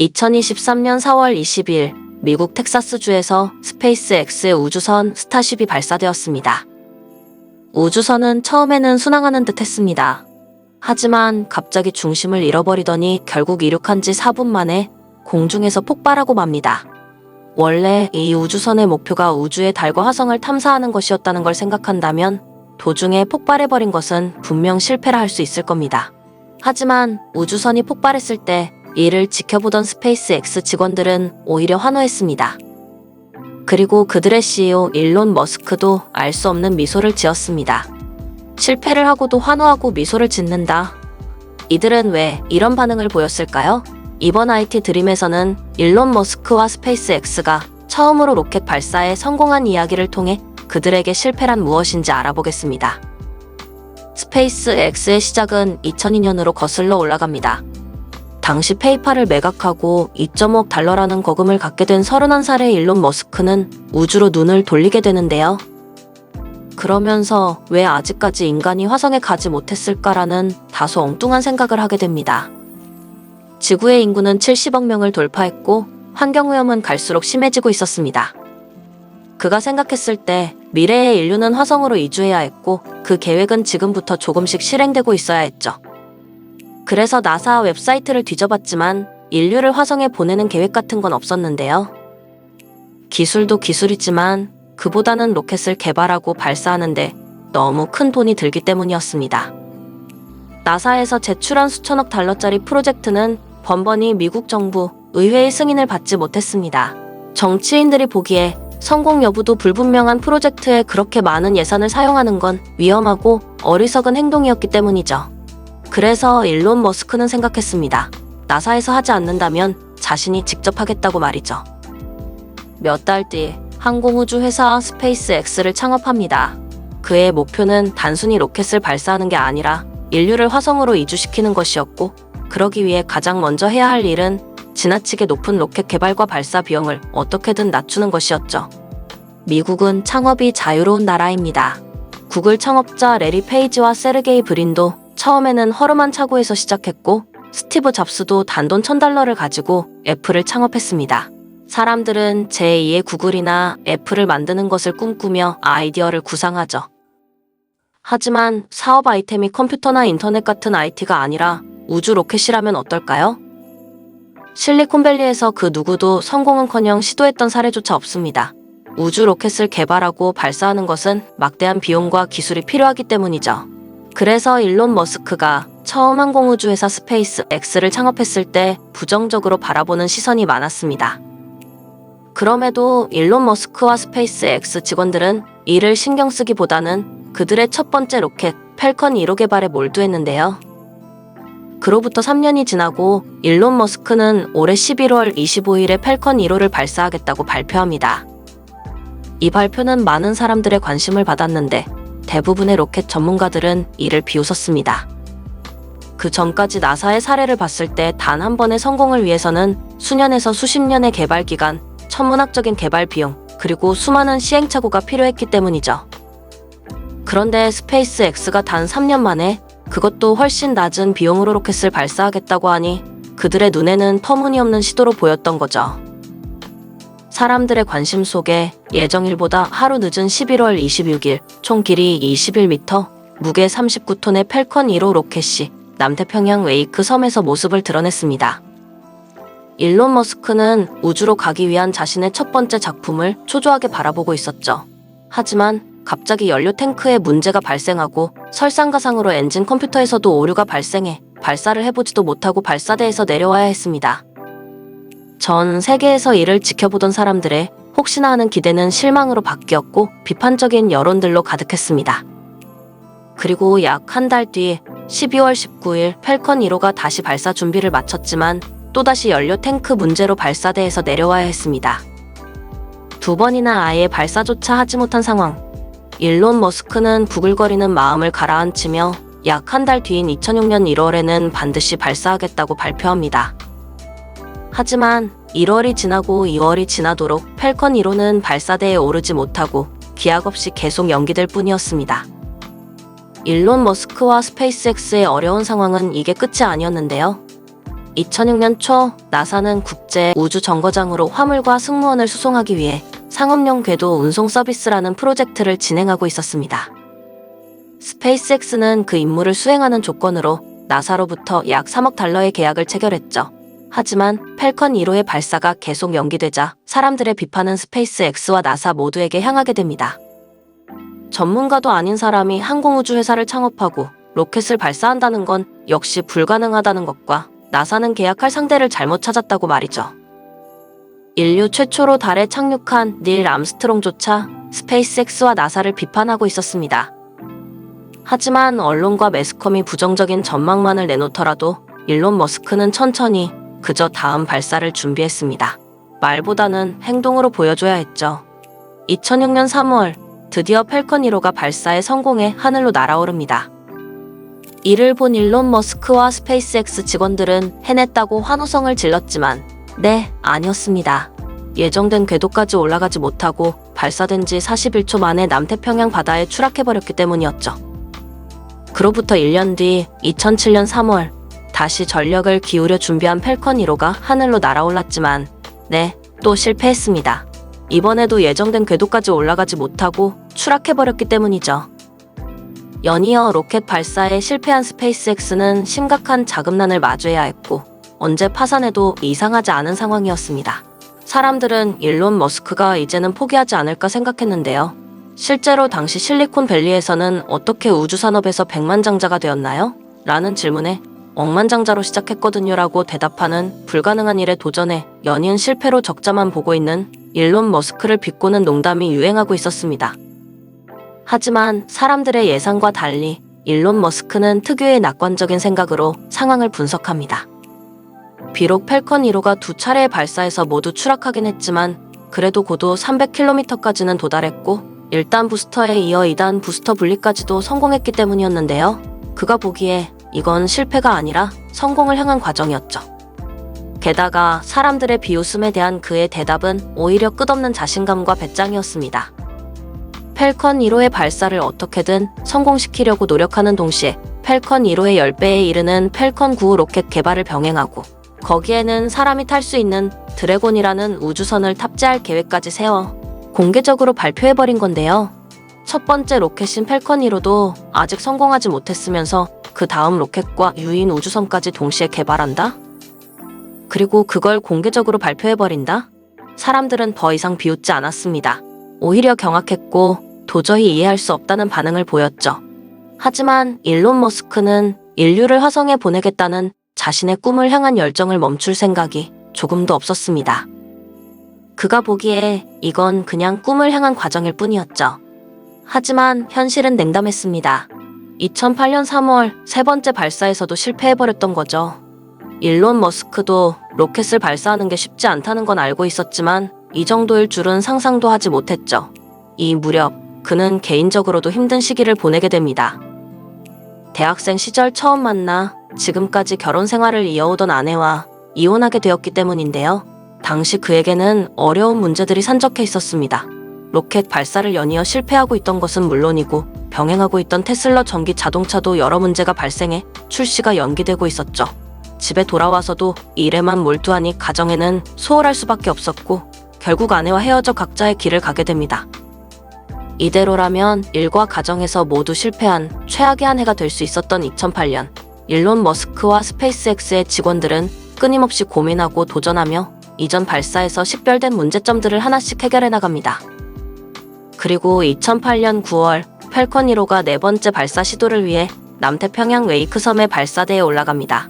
2023년 4월 20일 미국 텍사스주에서 스페이스X의 우주선 스타쉽이 발사되었습니다. 우주선은 처음에는 순항하는 듯 했습니다. 하지만 갑자기 중심을 잃어버리더니 결국 이륙한 지 4분 만에 공중에서 폭발하고 맙니다. 원래 이 우주선의 목표가 우주의 달과 화성을 탐사하는 것이었다는 걸 생각한다면 도중에 폭발해버린 것은 분명 실패라 할 수 있을 겁니다. 하지만 우주선이 폭발했을 때 이를 지켜보던 스페이스 X 직원들은 오히려 환호했습니다. 그리고 그들의 CEO 일론 머스크도 알 수 없는 미소를 지었습니다. 실패를 하고도 환호하고 미소를 짓는다. 이들은 왜 이런 반응을 보였을까요? 이번 IT 드림에서는 일론 머스크와 스페이스 X가 처음으로 로켓 발사에 성공한 이야기를 통해 그들에게 실패란 무엇인지 알아보겠습니다. 스페이스 X의 시작은 2002년으로 거슬러 올라갑니다. 당시 페이팔을 매각하고 2.5억 달러라는 거금을 갖게 된 31살의 일론 머스크는 우주로 눈을 돌리게 되는데요. 그러면서 왜 아직까지 인간이 화성에 가지 못했을까라는 다소 엉뚱한 생각을 하게 됩니다. 지구의 인구는 70억 명을 돌파했고 환경오염은 갈수록 심해지고 있었습니다. 그가 생각했을 때 미래의 인류는 화성으로 이주해야 했고 그 계획은 지금부터 조금씩 실행되고 있어야 했죠. 그래서 나사 웹사이트를 뒤져봤지만 인류를 화성에 보내는 계획 같은 건 없었는데요. 기술도 기술이지만 그보다는 로켓을 개발하고 발사하는데 너무 큰 돈이 들기 때문이었습니다. 나사에서 제출한 수천억 달러짜리 프로젝트는 번번이 미국 정부 의회의 승인을 받지 못했습니다. 정치인들이 보기에 성공 여부도 불분명한 프로젝트에 그렇게 많은 예산을 사용하는 건 위험하고 어리석은 행동이었기 때문이죠. 그래서 일론 머스크는 생각했습니다. 나사에서 하지 않는다면 자신이 직접 하겠다고 말이죠. 몇 달 뒤 항공우주 회사 스페이스 X를 창업합니다. 그의 목표는 단순히 로켓을 발사하는 게 아니라 인류를 화성으로 이주시키는 것이었고, 그러기 위해 가장 먼저 해야 할 일은 지나치게 높은 로켓 개발과 발사 비용을 어떻게든 낮추는 것이었죠. 미국은 창업이 자유로운 나라입니다. 구글 창업자 레리 페이지와 세르게이 브린도 처음에는 허름한 차고에서 시작했고 스티브 잡스도 단돈 1000달러를 가지고 애플을 창업했습니다. 사람들은 제2의 구글이나 애플을 만드는 것을 꿈꾸며 아이디어를 구상하죠. 하지만 사업 아이템이 컴퓨터나 인터넷 같은 IT가 아니라 우주 로켓이라면 어떨까요? 실리콘밸리에서 그 누구도 성공은커녕 시도했던 사례조차 없습니다. 우주 로켓을 개발하고 발사하는 것은 막대한 비용과 기술이 필요하기 때문이죠. 그래서 일론 머스크가 처음 항공우주 회사 스페이스 X를 창업했을 때 부정적으로 바라보는 시선이 많았습니다. 그럼에도 일론 머스크와 스페이스 X 직원들은 이를 신경 쓰기보다는 그들의 첫 번째 로켓 펠컨 1호 개발에 몰두했는데요. 그로부터 3년이 지나고 일론 머스크는 올해 11월 25일에 펠컨 1호를 발사하겠다고 발표합니다. 이 발표는 많은 사람들의 관심을 받았는데 대부분의 로켓 전문가들은 이를 비웃었습니다. 그 전까지 나사의 사례를 봤을 때 단 한 번의 성공을 위해서는 수년에서 수십 년의 개발 기간, 천문학적인 개발 비용, 그리고 수많은 시행착오가 필요했기 때문이죠. 그런데 스페이스 X가 단 3년 만에 그것도 훨씬 낮은 비용으로 로켓을 발사하겠다고 하니 그들의 눈에는 터무니없는 시도로 보였던 거죠. 사람들의 관심 속에 예정일보다 하루 늦은 11월 26일 총 길이 21m, 무게 39톤의 펠컨 1호 로켓이 남태평양 웨이크 섬에서 모습을 드러냈습니다. 일론 머스크는 우주로 가기 위한 자신의 첫 번째 작품을 초조하게 바라보고 있었죠. 하지만 갑자기 연료 탱크에 문제가 발생하고 설상가상으로 엔진 컴퓨터에서도 오류가 발생해 발사를 해보지도 못하고 발사대에서 내려와야 했습니다. 전 세계에서 이를 지켜보던 사람들의 혹시나 하는 기대는 실망으로 바뀌었고 비판적인 여론들로 가득했습니다. 그리고 약 한 달 뒤 12월 19일 펠컨 1호가 다시 발사 준비를 마쳤지만 또다시 연료 탱크 문제로 발사대에서 내려와야 했습니다. 두 번이나 아예 발사조차 하지 못한 상황. 일론 머스크는 부글거리는 마음을 가라앉히며 약 한 달 뒤인 2006년 1월에는 반드시 발사하겠다고 발표합니다. 하지만 1월이 지나고 2월이 지나도록 펠컨 1호는 발사대에 오르지 못하고 기약 없이 계속 연기될 뿐이었습니다. 일론 머스크와 스페이스X의 어려운 상황은 이게 끝이 아니었는데요. 2006년 초 나사는 국제 우주 정거장으로 화물과 승무원을 수송하기 위해 상업용 궤도 운송 서비스라는 프로젝트를 진행하고 있었습니다. 스페이스X는 그 임무를 수행하는 조건으로 나사로부터 약 3억 달러의 계약을 체결했죠. 하지만 펠컨 1호의 발사가 계속 연기되자 사람들의 비판은 스페이스X와 나사 모두에게 향하게 됩니다. 전문가도 아닌 사람이 항공우주 회사를 창업하고 로켓을 발사한다는 건 역시 불가능하다는 것과 나사는 계약할 상대를 잘못 찾았다고 말이죠. 인류 최초로 달에 착륙한 닐 암스트롱조차 스페이스X와 나사를 비판하고 있었습니다. 하지만 언론과 매스컴이 부정적인 전망만을 내놓더라도 일론 머스크는 천천히 그저 다음 발사를 준비했습니다. 말보다는 행동으로 보여줘야 했죠. 2006년 3월 드디어 펠컨 1호가 발사에 성공해 하늘로 날아오릅니다. 이를 본 일론 머스크와 스페이스X 직원들은 해냈다고 환호성을 질렀지만 네, 아니었습니다. 예정된 궤도까지 올라가지 못하고 발사된 지 41초 만에 남태평양 바다에 추락해버렸기 때문이었죠. 그로부터 1년 뒤 2007년 3월 다시 전력을 기울여 준비한 펠컨 1호가 하늘로 날아올랐지만 네, 또 실패했습니다. 이번에도 예정된 궤도까지 올라가지 못하고 추락해버렸기 때문이죠. 연이어 로켓 발사에 실패한 스페이스X는 심각한 자금난을 마주해야 했고 언제 파산해도 이상하지 않은 상황이었습니다. 사람들은 일론 머스크가 이제는 포기하지 않을까 생각했는데요. 실제로 당시 실리콘밸리에서는 어떻게 우주산업에서 백만장자가 되었나요? 라는 질문에 억만장자로 시작했거든요라고 대답하는 불가능한 일에 도전해 연이은 실패로 적자만 보고 있는 일론 머스크를 비꼬는 농담이 유행하고 있었습니다. 하지만 사람들의 예상과 달리 일론 머스크는 특유의 낙관적인 생각으로 상황을 분석합니다. 비록 펠컨 1호가 두 차례의 발사에서 모두 추락하긴 했지만 그래도 고도 300km까지는 도달했고 1단 부스터에 이어 2단 부스터 분리까지도 성공했기 때문이었는데요. 그가 보기에 이건 실패가 아니라 성공을 향한 과정이었죠. 게다가 사람들의 비웃음에 대한 그의 대답은 오히려 끝없는 자신감과 배짱이었습니다. 펠컨 1호의 발사를 어떻게든 성공시키려고 노력하는 동시에 펠컨 1호의 10배에 이르는 펠컨 9 로켓 개발을 병행하고 거기에는 사람이 탈 수 있는 드래곤이라는 우주선을 탑재할 계획까지 세워 공개적으로 발표해버린 건데요. 첫 번째 로켓인 펠컨 1호도 아직 성공하지 못했으면서 그 다음 로켓과 유인 우주선까지 동시에 개발한다? 그리고 그걸 공개적으로 발표해버린다? 사람들은 더 이상 비웃지 않았습니다. 오히려 경악했고 도저히 이해할 수 없다는 반응을 보였죠. 하지만 일론 머스크는 인류를 화성에 보내겠다는 자신의 꿈을 향한 열정을 멈출 생각이 조금도 없었습니다. 그가 보기에 이건 그냥 꿈을 향한 과정일 뿐이었죠. 하지만 현실은 냉담했습니다. 2008년 3월 세 번째 발사에서도 실패해버렸던 거죠. 일론 머스크도 로켓을 발사하는 게 쉽지 않다는 건 알고 있었지만 이 정도일 줄은 상상도 하지 못했죠. 이 무렵 그는 개인적으로도 힘든 시기를 보내게 됩니다. 대학생 시절 처음 만나 지금까지 결혼 생활을 이어오던 아내와 이혼하게 되었기 때문인데요. 당시 그에게는 어려운 문제들이 산적해 있었습니다. 로켓 발사를 연이어 실패하고 있던 것은 물론이고 병행하고 있던 테슬라 전기 자동차도 여러 문제가 발생해 출시가 연기되고 있었죠. 집에 돌아와서도 일에만 몰두하니 가정에는 소홀할 수밖에 없었고 결국 아내와 헤어져 각자의 길을 가게 됩니다. 이대로라면 일과 가정에서 모두 실패한 최악의 한 해가 될 수 있었던 2008년 일론 머스크와 스페이스X의 직원들은 끊임없이 고민하고 도전하며 이전 발사에서 식별된 문제점들을 하나씩 해결해 나갑니다. 그리고 2008년 9월 펠컨 1호가 네 번째 발사 시도를 위해 남태평양 웨이크 섬의 발사대에 올라갑니다.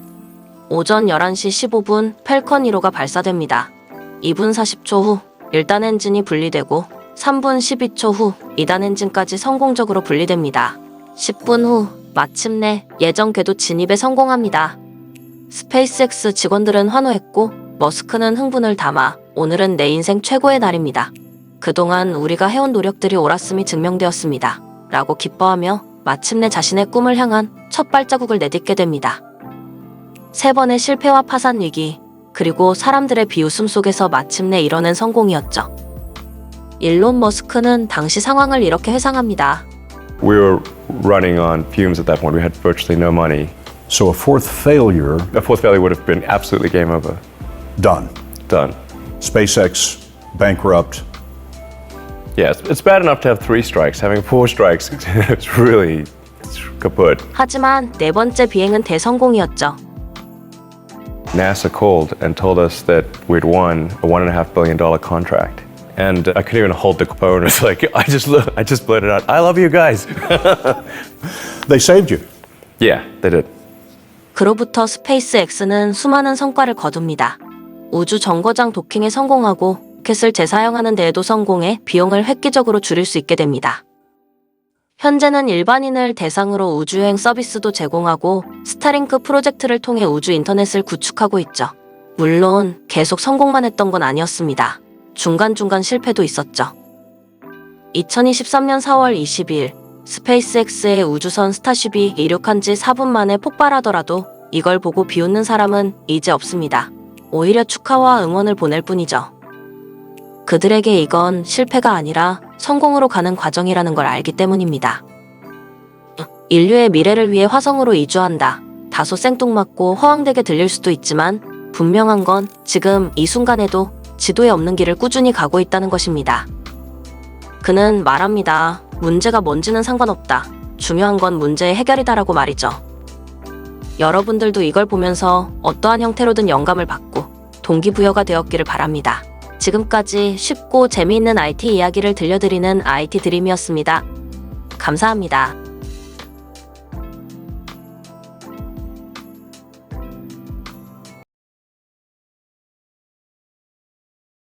오전 11시 15분 펠컨 1호가 발사됩니다. 2분 40초 후 1단 엔진이 분리되고 3분 12초 후 2단 엔진까지 성공적으로 분리됩니다. 10분 후 마침내 예정 궤도 진입에 성공합니다. 스페이스X 직원들은 환호했고 머스크는 흥분을 담아 오늘은 내 인생 최고의 날입니다. 그동안 우리가 해온 노력들이 옳았음이 증명되었습니다. 라고 기뻐하며 마침내 자신의 꿈을 향한 첫 발자국을 내딛게 됩니다. 세 번의 실패와 파산 위기, 그리고 사람들의 비웃음 속에서 마침내 이뤄낸 성공이었죠. 일론 머스크는 당시 상황을 이렇게 회상합니다. We were running on fumes at that point. We had virtually no money. So a fourth failure, A fourth failure would have been absolutely game over. done. Done. SpaceX bankrupt. Yeah, it's, it's bad enough to have three strikes. Having four strikes, it's really it's kaput. 하지만 네 번째 비행은 대성공이었죠. NASA called and told us that we'd won a one and a half billion dollar contract. And I couldn't even hold the phone. It's like I just look, I just blurted out, "I love you guys." They saved you. yeah, they did. 그로부터 스페이스X는 수많은 성과를 거둡니다. 우주 정거장 도킹에 성공하고 로켓을 재사용하는 데에도 성공해 비용을 획기적으로 줄일 수 있게 됩니다. 현재는 일반인을 대상으로 우주여행 서비스도 제공하고 스타링크 프로젝트를 통해 우주 인터넷을 구축하고 있죠. 물론 계속 성공만 했던 건 아니었습니다. 중간중간 실패도 있었죠. 2023년 4월 22일 스페이스X의 우주선 스타쉽이 이륙한 지 4분 만에 폭발하더라도 이걸 보고 비웃는 사람은 이제 없습니다. 오히려 축하와 응원을 보낼 뿐이죠. 그들에게 이건 실패가 아니라 성공으로 가는 과정이라는 걸 알기 때문입니다. 인류의 미래를 위해 화성으로 이주한다. 다소 생뚱맞고 허황되게 들릴 수도 있지만 분명한 건 지금 이 순간에도 지도에 없는 길을 꾸준히 가고 있다는 것입니다. 그는 말합니다. 문제가 뭔지는 상관없다. 중요한 건 문제의 해결이다라고 말이죠. 여러분들도 이걸 보면서 어떠한 형태로든 영감을 받고 동기부여가 되었기를 바랍니다. 지금까지 쉽고 재미있는 IT 이야기를 들려드리는 IT 드림이었습니다. 감사합니다.